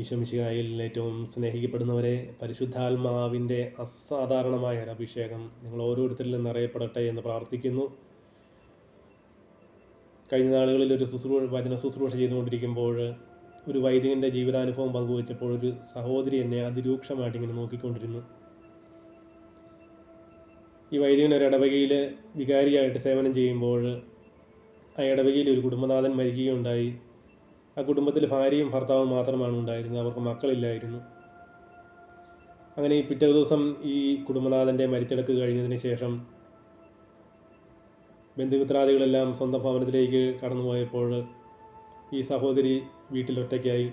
ഈശോമിശിഹായിൽ ഏറ്റവും സ്നേഹിക്കപ്പെടുന്നവരെ പരിശുദ്ധാത്മാവിന്റെ അസാധാരണമായ അഭിഷേകം നിങ്ങൾ ഓരോരുത്തരിലും നിറയപ്പെടട്ടെ എന്ന് പ്രാർത്ഥിക്കുന്നു. കഴിഞ്ഞ നാളുകളിൽ ഒരു ശുശ്രൂഷ വചന ശുശ്രൂഷ ചെയ്തുകൊണ്ടിരിക്കുമ്പോൾ ഒരു വൈദികന്റെ ജീവിതാനുഭവം പങ്കുവച്ചപ്പോൾ ഒരു സഹോദരി എന്നെ അതിരൂക്ഷമായിട്ട് ഇങ്ങനെ നോക്കിക്കൊണ്ടിരുന്നു. ഈ വൈദികൻ ഒരു ഇടവകയിൽ വികാരിയായിട്ട് സേവനം ചെയ്യുമ്പോൾ ആ ഇടവകയിൽ ഒരു കുടുംബനാഥൻ മരിക്കുകയുണ്ടായി. ആ കുടുംബത്തിൽ ഭാര്യയും ഭർത്താവും മാത്രമാണ് ഉണ്ടായിരുന്നത്. അവർക്ക് മക്കളില്ലായിരുന്നു. അങ്ങനെ ഈ പിറ്റേ ദിവസം ഈ കുടുംബനാഥന്റെ മരിച്ചടക്ക് കഴിഞ്ഞതിന് ശേഷം ബന്ധുമിത്രാദികളെല്ലാം സ്വന്തം ഭവനത്തിലേക്ക് കടന്നുപോയപ്പോൾ ഈ സഹോദരി വീട്ടിലൊറ്റയ്ക്കായി.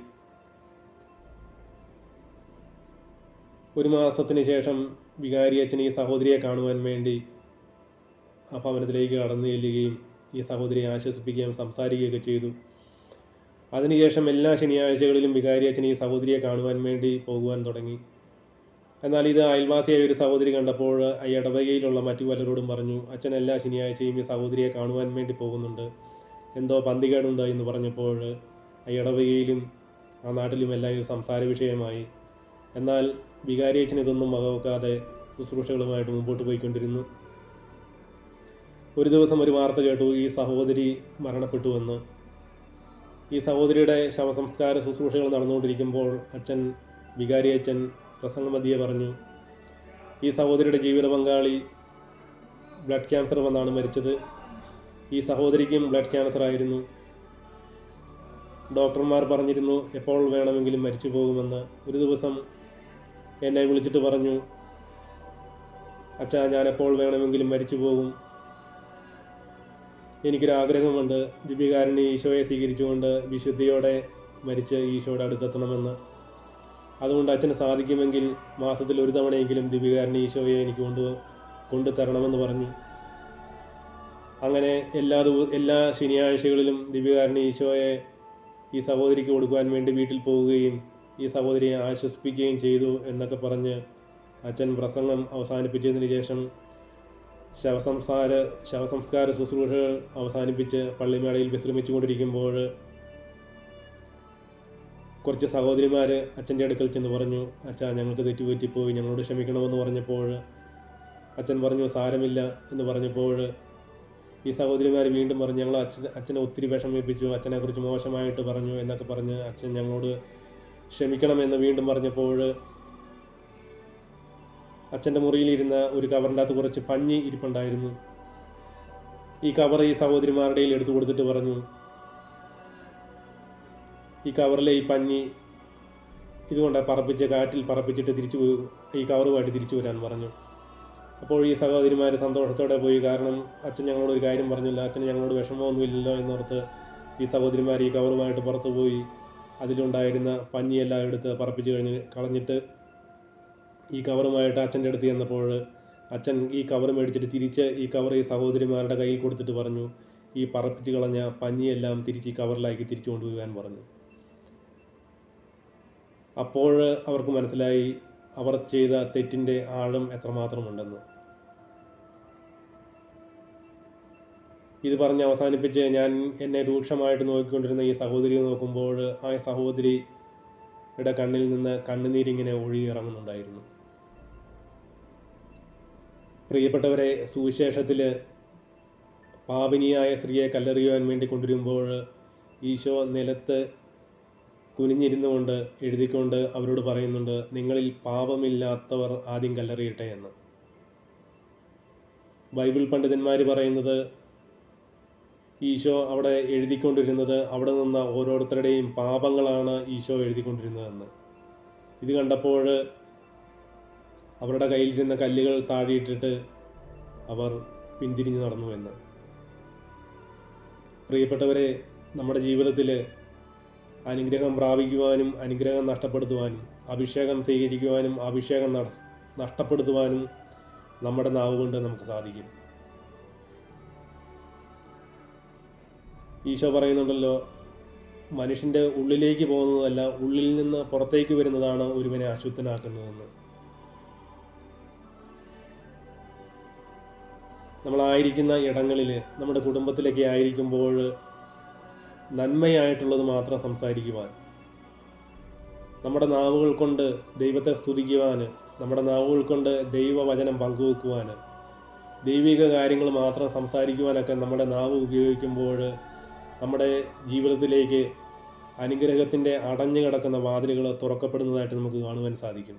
ഒരു മാസത്തിന് ശേഷം വികാരി അച്ഛൻ ഈ സഹോദരിയെ കാണുവാൻ വേണ്ടി ആ ഭവനത്തിലേക്ക് കടന്നു ചെല്ലുകയും ഈ സഹോദരിയെ ആശ്വസിപ്പിക്കുകയും സംസാരിക്കുകയൊക്കെ ചെയ്തു. അതിനുശേഷം എല്ലാ ശനിയാഴ്ചകളിലും വികാരി അച്ഛൻ ഈ സഹോദരിയെ കാണുവാൻ വേണ്ടി പോകുവാൻ തുടങ്ങി. എന്നാൽ ഇത് അയൽവാസിയായ ഒരു സഹോദരി കണ്ടപ്പോൾ ഇടവകയിലുള്ള മറ്റു പലരോടും പറഞ്ഞു അച്ഛൻ എല്ലാ ശനിയാഴ്ചയും ഈ സഹോദരിയെ കാണുവാൻ വേണ്ടി പോകുന്നുണ്ട്. എന്തോ പന്തികേടുണ്ട്? എന്ന് പറഞ്ഞപ്പോൾ ഇടവകയിലും ആ നാട്ടിലും എല്ലാം ഒരു സംസാര വിഷയമായി. എന്നാൽ വികാരി അച്ഛൻ ഇതൊന്നും വകവെക്കാതെ ശുശ്രൂഷകളുമായിട്ട് മുമ്പോട്ട് പോയിക്കൊണ്ടിരുന്നു. ഒരു ദിവസം ഒരു വാർത്ത കേട്ടു ഈ സഹോദരി മരണപ്പെട്ടുവെന്ന്. ഈ സഹോദരിയുടെ ശവസംസ്കാര ശുശ്രൂഷകൾ നടന്നുകൊണ്ടിരിക്കുമ്പോൾ അച്ഛൻ വികാരി അച്ഛൻ പ്രസംഗമതിയെ പറഞ്ഞു ഈ സഹോദരിയുടെ ജീവിത പങ്കാളി ബ്ലഡ് ക്യാൻസർ വന്നാണ് മരിച്ചത്. ഈ സഹോദരിക്കും ബ്ലഡ് ക്യാൻസർ ആയിരുന്നു. ഡോക്ടർമാർ പറഞ്ഞിരുന്നു എപ്പോൾ വേണമെങ്കിലും മരിച്ചു പോകുമെന്ന്. ഒരു ദിവസം എന്നെ വിളിച്ചിട്ട് പറഞ്ഞു അച്ഛാ ഞാൻ എപ്പോൾ വേണമെങ്കിലും മരിച്ചു പോകും. എനിക്കൊരാഗ്രഹമുണ്ട്. ദിപികാരൻ ഈശോയെ സ്വീകരിച്ചുകൊണ്ട് വിശുദ്ധിയോടെ മരിച്ച് ഈശോയുടെ അടുത്തെത്തണമെന്ന്. അതുകൊണ്ട് അച്ഛന് സാധിക്കുമെങ്കിൽ മാസത്തിൽ ഒരു തവണയെങ്കിലും ദിപികാരൻ ഈശോയെ എനിക്ക് കൊണ്ട് കൊണ്ടു തരണമെന്ന് പറഞ്ഞു. അങ്ങനെ എല്ലാ എല്ലാ ശനിയാഴ്ചകളിലും ദിപികാരൻ ഈശോയെ ഈ സഹോദരിക്ക് കൊടുക്കുവാൻ വേണ്ടി വീട്ടിൽ പോവുകയും ഈ സഹോദരിയെ ആശ്വസിപ്പിക്കുകയും ചെയ്തു എന്നൊക്കെ പറഞ്ഞ് അച്ഛൻ പ്രസംഗം അവസാനിപ്പിച്ചതിന് ശേഷം ശവസംസ്കാര ശവസംസ്കാര ശുശ്രൂഷകൾ അവസാനിപ്പിച്ച് പള്ളിമേടയിൽ വിശ്രമിച്ചുകൊണ്ടിരിക്കുമ്പോൾ കുറച്ച് സഹോദരിമാർ അച്ഛന്റെ അടുക്കൽ ചെന്ന് പറഞ്ഞു അച്ഛാ ഞങ്ങൾക്ക് തെറ്റുപറ്റിപ്പോയി ഞങ്ങളോട് ക്ഷമിക്കണമെന്ന് പറഞ്ഞപ്പോൾ അച്ഛൻ പറഞ്ഞു സാരമില്ല എന്ന് പറഞ്ഞപ്പോൾ ഈ സഹോദരിമാർ വീണ്ടും പറഞ്ഞു ഞങ്ങൾ അച്ഛൻ അച്ഛനെ ഒത്തിരി വിഷമിപ്പിച്ചു അച്ഛനെക്കുറിച്ച് മോശമായിട്ട് പറഞ്ഞു എന്നൊക്കെ പറഞ്ഞ് അച്ഛൻ ഞങ്ങളോട് ക്ഷമിക്കണമെന്ന് വീണ്ടും പറഞ്ഞപ്പോൾ അച്ഛന്റെ മുറിയിലിരുന്ന ഒരു കവറിന്റെ അകത്ത് കുറച്ച് പഞ്ഞി ഇരിപ്പുണ്ടായിരുന്നു. ഈ കവർ ഈ സഹോദരിമാരുടെ എടുത്തു കൊടുത്തിട്ട് പറഞ്ഞു ഈ കവറിലെ ഈ പഞ്ഞി ഇതുകൊണ്ട് പറപ്പിച്ച കാറ്റിൽ പറപ്പിച്ചിട്ട് തിരിച്ചു പോയി ഈ കവറുമായിട്ട് തിരിച്ചു വരാൻ പറഞ്ഞു. അപ്പോൾ ഈ സഹോദരിമാർ സന്തോഷത്തോടെ പോയി. കാരണം അച്ഛൻ ഞങ്ങളോട് ഒരു കാര്യം പറഞ്ഞില്ല. അച്ഛന് ഞങ്ങളോട് വിഷമമൊന്നുമില്ലല്ലോ എന്നോർത്ത് ഈ സഹോദരിമാർ ഈ കവറുമായിട്ട് പുറത്തു പോയി. അതിലുണ്ടായിരുന്ന പഞ്ഞിയെല്ലാം എടുത്ത് പറപ്പിച്ച് കഴിഞ്ഞ് കളഞ്ഞിട്ട് ഈ കവറുമായിട്ട് അച്ഛന്റെ അടുത്ത് ചെന്നപ്പോൾ അച്ഛൻ ഈ കവർ മേടിച്ചിട്ട് തിരിച്ച് ഈ കവർ ഈ സഹോദരിമാരുടെ കയ്യിൽ കൊടുത്തിട്ട് പറഞ്ഞു ഈ പറപ്പിച്ച് കളഞ്ഞ പഞ്ഞിയെല്ലാം തിരിച്ച് ഈ കവറിലാക്കി തിരിച്ചു കൊണ്ടുപോകാൻ പറഞ്ഞു. അപ്പോൾ അവർക്ക് മനസ്സിലായി അവർ ചെയ്ത തെറ്റിന്റെ ആഴം എത്രമാത്രമുണ്ടെന്ന്. ഇത് പറഞ്ഞ് അവസാനിപ്പിച്ച് ഞാൻ എന്നെ രൂക്ഷമായിട്ട് നോക്കിക്കൊണ്ടിരുന്ന ഈ സഹോദരിയെ നോക്കുമ്പോൾ ആ സഹോദരിയുടെ കണ്ണിൽ നിന്ന് കണ്ണുനീരിങ്ങനെ ഒഴുകിയിറങ്ങുന്നുണ്ടായിരുന്നു പ്രിയപ്പെട്ടവരെ സുവിശേഷത്തിൽ പാപിനിയായ സ്ത്രീയെ കല്ലെറിയുവാൻ വേണ്ടി കൊണ്ടുവരുമ്പോൾ ഈശോ നിലത്ത് കുനിഞ്ഞിരുന്നുകൊണ്ട് എഴുതിക്കൊണ്ട് അവരോട് പറയുന്നുണ്ട് നിങ്ങളിൽ പാപമില്ലാത്തവർ ആദ്യം കല്ലെറിയട്ടെ എന്ന്. ബൈബിൾ പണ്ഡിതന്മാർ പറയുന്നത് ഈശോ അവിടെ എഴുതിക്കൊണ്ടിരുന്നത് അവിടെ നിന്ന ഓരോരുത്തരുടെയും പാപങ്ങളാണ് ഈശോ എഴുതിക്കൊണ്ടിരുന്നതെന്ന്. ഇത് കണ്ടപ്പോൾ അവരുടെ കയ്യിലിരുന്ന കല്ലുകൾ താഴെയിട്ടിട്ട് അവർ പിന്തിരിഞ്ഞു നടന്നു എന്ന്. പ്രിയപ്പെട്ടവരെ നമ്മുടെ ജീവിതത്തിൽ അനുഗ്രഹം പ്രാപിക്കുവാനും അനുഗ്രഹം നഷ്ടപ്പെടുത്തുവാനും അഭിഷേകം സ്വീകരിക്കുവാനും അഭിഷേകം നഷ്ടപ്പെടുത്തുവാനും നമ്മുടെ നാവ് കൊണ്ട് നമുക്ക് സാധിക്കും. ഈശോ പറയുന്നുണ്ടല്ലോ മനുഷ്യന്റെ ഉള്ളിലേക്ക് പോകുന്നതല്ല ഉള്ളിൽ നിന്ന് പുറത്തേക്ക് വരുന്നതാണ് ഒരുവനെ അശുദ്ധനാക്കുന്നതെന്ന്. നമ്മളായിരിക്കുന്ന ഇടങ്ങളിൽ നമ്മുടെ കുടുംബത്തിലൊക്കെ ആയിരിക്കുമ്പോൾ നന്മയായിട്ടുള്ളത് മാത്രം സംസാരിക്കുവാൻ നമ്മുടെ നാവുകൾ കൊണ്ട് ദൈവത്തെ സ്തുതിക്കുവാൻ നമ്മുടെ നാവുകൾ കൊണ്ട് ദൈവവചനം പങ്കുവെക്കുവാൻ ദൈവിക കാര്യങ്ങൾ മാത്രം സംസാരിക്കുവാനൊക്കെ നമ്മുടെ നാവ് ഉപയോഗിക്കുമ്പോൾ നമ്മുടെ ജീവിതത്തിലേക്ക് അനുഗ്രഹത്തിന്റെ അടഞ്ഞു കിടക്കുന്ന വാതിലുകൾ തുറക്കപ്പെടുന്നതായിട്ട് നമുക്ക് കാണുവാൻ സാധിക്കും